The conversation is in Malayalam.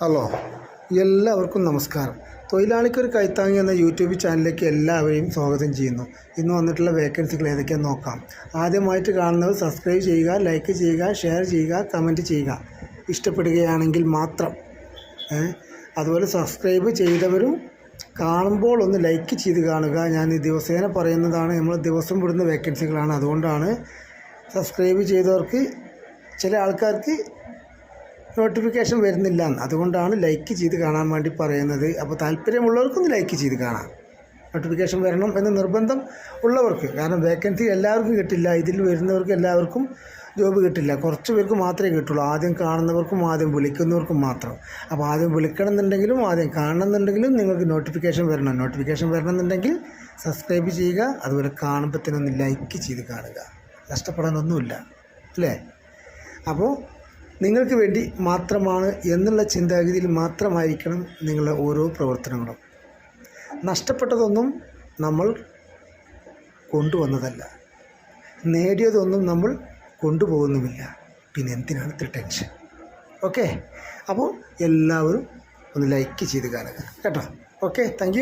ഹലോ എല്ലാവർക്കും നമസ്കാരം. തൊഴിലാളിക്കൊരു കൈത്താങ്ങി എന്ന യൂട്യൂബ് ചാനലിലേക്ക് എല്ലാവരെയും സ്വാഗതം ചെയ്യുന്നു. ഇന്ന് വന്നിട്ടുള്ള വേക്കൻസികൾ ഏതൊക്കെയാണെന്ന് നോക്കാം. ആദ്യമായിട്ട് കാണുന്നവർ സബ്സ്ക്രൈബ് ചെയ്യുക ലൈക്ക് ചെയ്യുക ഷെയർ ചെയ്യുക കമന്റ് ചെയ്യുക. ഇഷ്ടപ്പെടുകയാണെങ്കിൽ മാത്രം അതുപോലെ സബ്സ്ക്രൈബ് ചെയ്തവരും കാണുമ്പോൾ ഒന്ന് ലൈക്ക് ചെയ്ത് കാണുക. ഞാൻ ദിവസേന പറയുന്നതാണ് നമ്മൾ ദിവസം വിടുന്ന വേക്കൻസികളാണ് അതുകൊണ്ടാണ് സബ്സ്ക്രൈബ് ചെയ്തവർക്ക് ചില ആൾക്കാർക്ക് നോട്ടിഫിക്കേഷൻ വരുന്നില്ല. അതുകൊണ്ടാണ് ലൈക്ക് ചെയ്ത് കാണാൻ വേണ്ടി പറയുന്നത്. അപ്പോൾ താല്പര്യമുള്ളവർക്കൊന്ന് ലൈക്ക് ചെയ്ത് കാണാം. നോട്ടിഫിക്കേഷൻ വരണം എന്ന് നിർബന്ധം ഉള്ളവർക്ക്. കാരണം വേക്കൻസി എല്ലാവർക്കും കിട്ടില്ല. ഇതിൽ വരുന്നവർക്ക് എല്ലാവർക്കും ജോബ് കിട്ടില്ല. കുറച്ച് പേർക്ക് മാത്രമേ കിട്ടുള്ളൂ. ആദ്യം കാണുന്നവർക്കും ആദ്യം വിളിക്കുന്നവർക്കും മാത്രം. അപ്പോൾ ആദ്യം വിളിക്കണം എന്നുണ്ടെങ്കിലും ആദ്യം കാണണമെന്നുണ്ടെങ്കിലും നിങ്ങൾക്ക് നോട്ടിഫിക്കേഷൻ വരണം. നോട്ടിഫിക്കേഷൻ വരണമെന്നുണ്ടെങ്കിൽ സബ്സ്ക്രൈബ് ചെയ്യുക. അതുപോലെ കാണുമ്പോൾ കാണുമ്പോഴത്തേനൊന്ന് ലൈക്ക് ചെയ്ത് കാണുക. നഷ്ടപ്പെടാനൊന്നുമില്ല. അല്ലേ? അപ്പോൾ നിങ്ങൾക്ക് വേണ്ടി മാത്രമാണ് എന്നുള്ള ചിന്താഗതിയിൽ മാത്രമായിരിക്കണം നിങ്ങളുടെ ഓരോ പ്രവർത്തനങ്ങളും. നഷ്ടപ്പെട്ടതൊന്നും നമ്മൾ കൊണ്ടുവന്നതല്ല. നേടിയതൊന്നും നമ്മൾ കൊണ്ടുപോകുന്നുമില്ല. പിന്നെ എന്തിനാണ് ഇത്ര ടെൻഷൻ? ഓക്കെ? അപ്പോൾ എല്ലാവരും ഒന്ന് ലൈക്ക് ചെയ്ത് കാണുക. കേട്ടോ? ഓക്കെ? താങ്ക്